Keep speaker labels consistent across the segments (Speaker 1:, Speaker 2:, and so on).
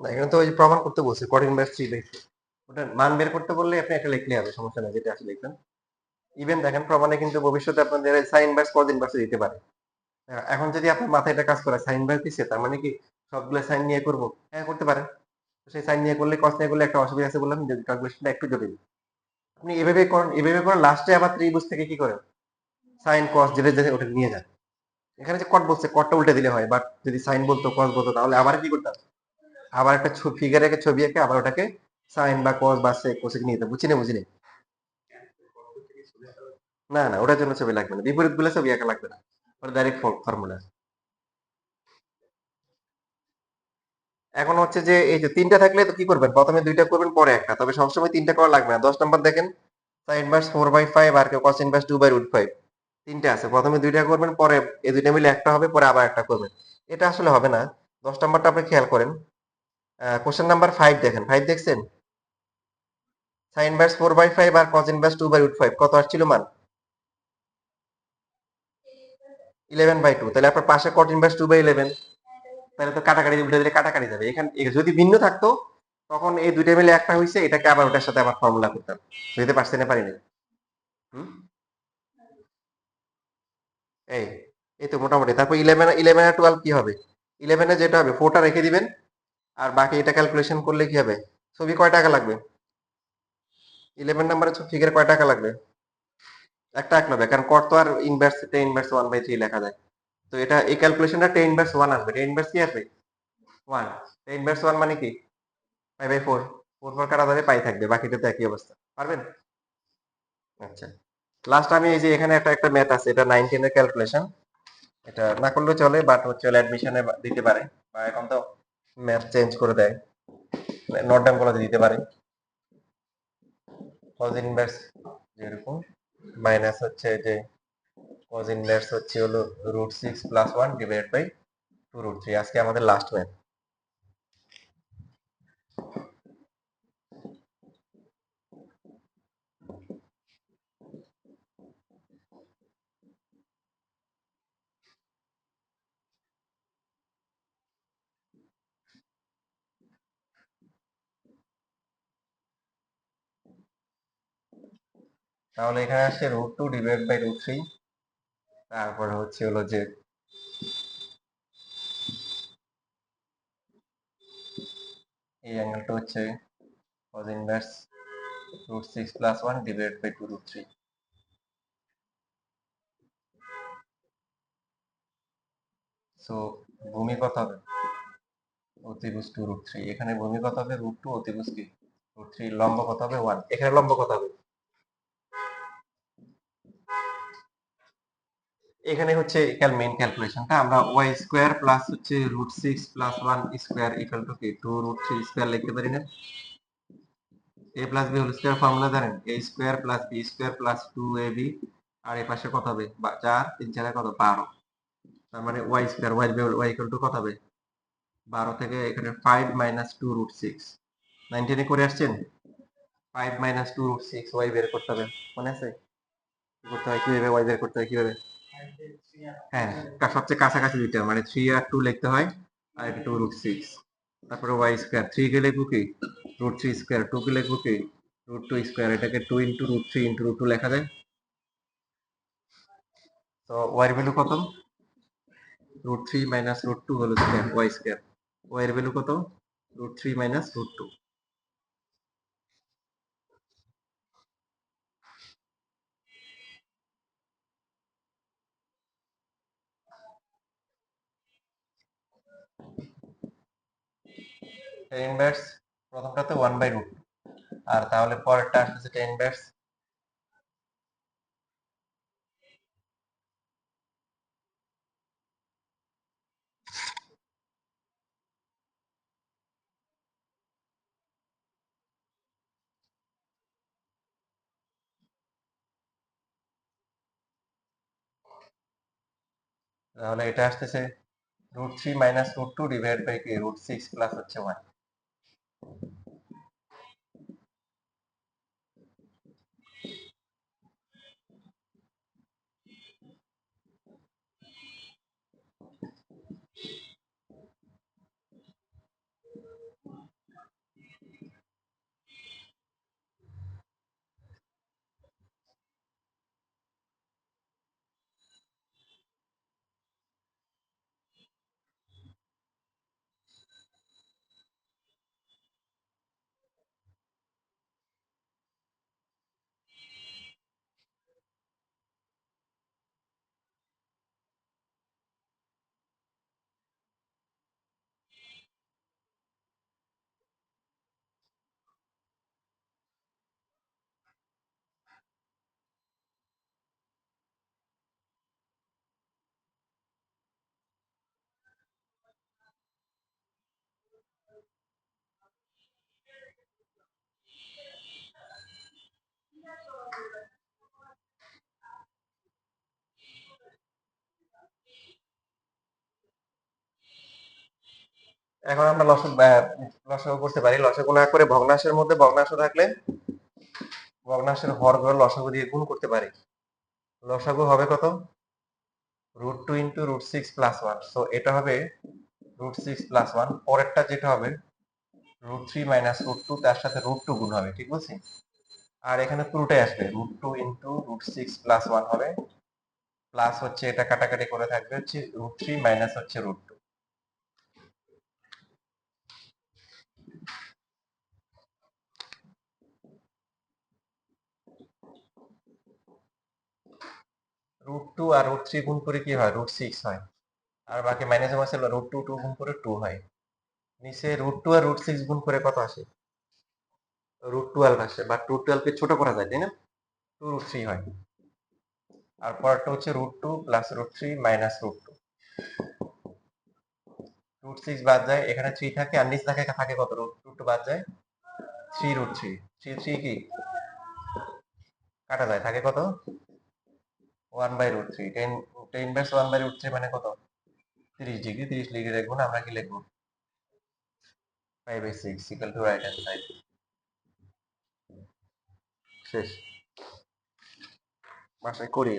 Speaker 1: এখানে তো ওই প্রমাণ করতে বলছে কঠিন বাই থ্রি বাই ওটা মান বের করতে বললে আপনি একটা লিখলে হবে সমস্যা নেই, যেটা আছে লিখবেন। ইভেন দেখেন, প্রমাণে কিন্তু ভবিষ্যতে আপনাদের সাইন বাস কদিন ইনভার্স দিতে পারে। এখন যদি আপনার মাথায় এটা কাজ করে সাইন বাস দিচ্ছে তার মানে কি সবগুলো সাইন নিয়ে করব? হ্যাঁ করতে পারেন সেই সাইন নিয়ে করলে কস নিয়ে করলে একটা অসুবিধা আছে বললাম যে ক্যালকুলেশনটা একটু জটিল। আপনি এভাবে করেন এভাবে করেন লাস্টে আবার ত্রিভুজ থেকে কি করেন? সাইন কস যেটা যেটা ওটা নিয়ে যান। এখানে যে কট বলছে কটটা উল্টে দিলে হয় বাট যদি সাইন বলতো কস বলতো, তাহলে আবার কি করতাম? আবার একটা ফিগার এঁকে ছবি এঁকে আবার ওটাকে সাইন বা কস বা সে কোসেক নিয়ে যেতাম, বুঝিনি বুঝিনি? না না, ওটার জন্য ছবি লাগবে না বিপরীতগুলো ছবি একা লাগবে না, ওটা ডাইরেক্ট ফর্মুলা এখন হচ্ছে যে, এই যে তিনটা থাকলে তো কি করবেন? প্রথমে দুইটা করবেন, পরে একটা, তবে সবসময় তিনটা করা লাগবে না। দশ নম্বর দেখেন sine inverse four by five R cos inverse two by root five তিনটে আছে। প্রথমে দুইটা করবেন, পরে এই দুইটা মিলে একটা হবে, পরে আবার একটা করবেন। এটা আসলে হবে না। দশ নম্বরটা আপনি খেয়াল করেন। কোশ্চেন নাম্বার ফাইভ দেখেন। ফাইভ দেখছেন? Sine inverse four by five R cos inverse two by root five কত আসছিল মান? ইলেভেন বাই টু তাহলে আপনার পাশে cot inverse two by eleven তাহলে তো কাটাকাটি উল্টে দিলে কাটাকাটি যাবে। এখানে যদি ভিন্ন থাকতো, তখন এই দুইটা মিলে একটা হয়েছে এটাকে আবার ওটার সাথে আবার ফর্মুলা করতাম। বুঝতে পারছি না পারিনি হুম? এই এই তো মোটামুটি। তারপর ইলেভেন ইলেভেন আর টুয়েলভ কি হবে? ইলেভেনে যেটা হবে ফোরটা রেখে দিবেন। আর বাকি এটা ক্যালকুলেশন করলে কি হবে? ছবি কয় টাকা লাগবে? ইলেভেন নাম্বারে ফিগার কয় টাকা লাগবে? একটা এক নেবে কারণ কট তো আর inverse tan inverse one by three লেখা যায়। তো এটা, এই ক্যালকুলেশনটা টেন ইনভার্স ওয়ান আসবে। টেন ইনভার্স কি আসবে? ওয়ান টেন ইনভার্স ওয়ান মানে কি? Five by four four four কাটা যাবে পাই থাকবে? বাকিটা তো একই অবস্থা। পারবেন? আচ্ছা। লাস্ট আমি এই যে এখানে একটা একটা ম্যাথ আছে, এটা নাইন টেনের ক্যালকুলেশন এটা না করলেও চলে বাট হচ্ছে অ্যাডমিশনে দিতে পারে। বা এখন তো ম্যাথ চেঞ্জ করে দেয়। নট ডাউন কলেজে দিতে পারে। কজ ইনভার্স যেরকম মাইনাস হচ্ছে যে কজ ইনভার্স হচ্ছে হলো root six plus one divide by two root three আজকে আমাদের লাস্ট ম্যাথ তাহলে এখানে আসছে root two divide by root three তারপরে হচ্ছে হলো যে এই অ্যাঙ্গেলটা হচ্ছে cos inverse root six plus one divide by two root three so ভূমি কত হবে? অতিভুজ টু রুট থ্রি এখানে ভূমি কত হবে? রুট টু অতিভুজ কি? রুট থ্রি লম্ব কত হবে? ওয়ান এখানে লম্ব কত হবে? এখানে হচ্ছে মেইন ক্যালকুলেশনটা আমরা ওয়াই স্কোয়ার প্লাস হচ্ছে root six plus one square equal to কি? টু রুট থ্রি স্কোয়ার লিখতে পারি না? A plus B whole square formula জানেন? A square plus B square plus two A B আর এ পাশে কত হবে? চার, তিন চারে কত? বারো। তার মানে Y square Y Y equal to কত হবে? বারো থেকে এখানে five minus two root six নাইনটিনে করে আসছেন? Five minus two root six Y বের করতে হবে। মনে আছে? করতে হয়? কীভাবে ওয়াই বের করতে হয়? কীভাবে? হ্যাঁ সবচেয়ে কাছাকাছি দুইটা মানে থ্রি আর টু লিখতে হয়, আর এটা টু রুট সিক্স তারপরে ওয়াই স্কোয়ার থ্রি কে লিখব কি? রুট থ্রি স্কোয়ার টু কে লিখব কি? রুট টু স্কোয়ার এটাকে two into root three into root two লেখা যায়। তো ওয়াই এর ভ্যালু কত? Root three minus root two হলো স্কোয়ার ওয়াই স্কোয়ার ওয়াই এর ভ্যালু কত? Root three minus root two tan inverse প্রথমটাতে one by root আর তাহলে পরেরটা আসতেছে টেন ইনভার্স তাহলে এটা আসতেছে root three minus root two divide by কি রুট সিক্স প্লাস হচ্ছে ওয়ান এখন আমরা লসক লসক করতে পারি। লসক না করে ভগ্নাংশের মধ্যে ভগ্নাংশ থাকলে ভগ্নাংশের হরগুলো লসাগু দিয়ে গুণ করতে পারি। লসাগু হবে কত? Root two into root six plus one so এটা হবে রুট সিক্স প্লাস ওয়ান পরেরটা যেটা হবে root three minus root two তার সাথে রুট টু গুণ হবে, ঠিক বলছি? আর এখানে পুরোটাই আসবে। Root two into root six plus one হবে। প্লাস হচ্ছে এটা কাটাকাটি করে থাকবে হচ্ছে রুট থ্রি মাইনাস হচ্ছে রুট রুট টু আর রুট থ্রি গুণ করে কি হয়? রুট সিক্স হয়। আর বাকি মাইনাসে মাসে রুট টু টু গুণ করে টু হয়। নিচে রুট টু আর রুট সিক্স গুণ করে কত আসে? রুট টুয়েলভ আসে। বা টু টুয়েলভকে ছোট করা যায়, তাই না? টু রুট থ্রি হয়। আর পরেরটা হচ্ছে root two plus root three minus root two root six বাদ যায়, এখানে থ্রি থাকে আর নিচ থাকে থাকে কত? রুট রুট টু বাদ যায় three root three three three কি? কাটা যায়, থাকে কত? One by root three tan tan by one by root three মানে কত? তিরিশ ডিগ্রি তিরিশ ডিগ্রি লিখব না আমরা কি লিখব? Five by six equal to right hand side শেষ। বাসায় করি।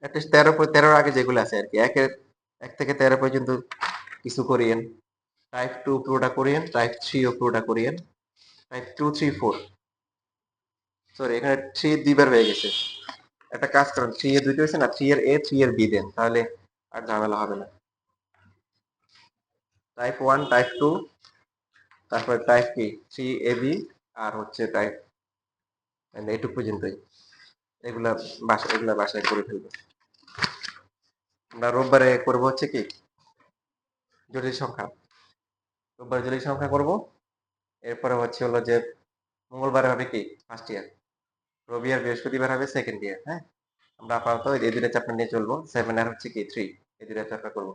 Speaker 1: অ্যাটলিস্ট তেরো তেরোর আগে যেগুলো আছে আর কি, একের এক থেকে তেরো পর্যন্ত কিছু করিয়েন। টাইপ টু পুরোটা করিয়েন টাইপ থ্রি ও পুরোটা করিয়েন। Type two three four sorry এখানে থ্রি দুইবার হয়ে গেছে। একটা কাজ করুন থ্রি এর দুইটা হয়েছে না থ্রি এর এ থ্রি এর বি দেন, তাহলে আর ঝামেলা হবে না। টাইপ ওয়ান টাইপ টু তারপরে টাইপ কি থ্রি এ বি আর হচ্ছে টাইপ এইটুকু পর্যন্তই। এগুলা বাসা, এগুলা বাসায় করে ফেলব। আমরা রোববারে করব হচ্ছে কি? জটিল সংখ্যা। রোববার জটিল সংখ্যা করব। এরপরে হচ্ছে হলো যে মঙ্গলবারে হবে কি? ফার্স্ট ইয়ার রবি আর বৃহস্পতিবার হবে সেকেন্ড ইয়ার হ্যাঁ? আমরা আপাতত এই দুইটা চ্যাপ্টার নিয়ে চলবো। সেভেন আর হচ্ছে কি থ্রি এই দুইটা চ্যাপ্টার করব।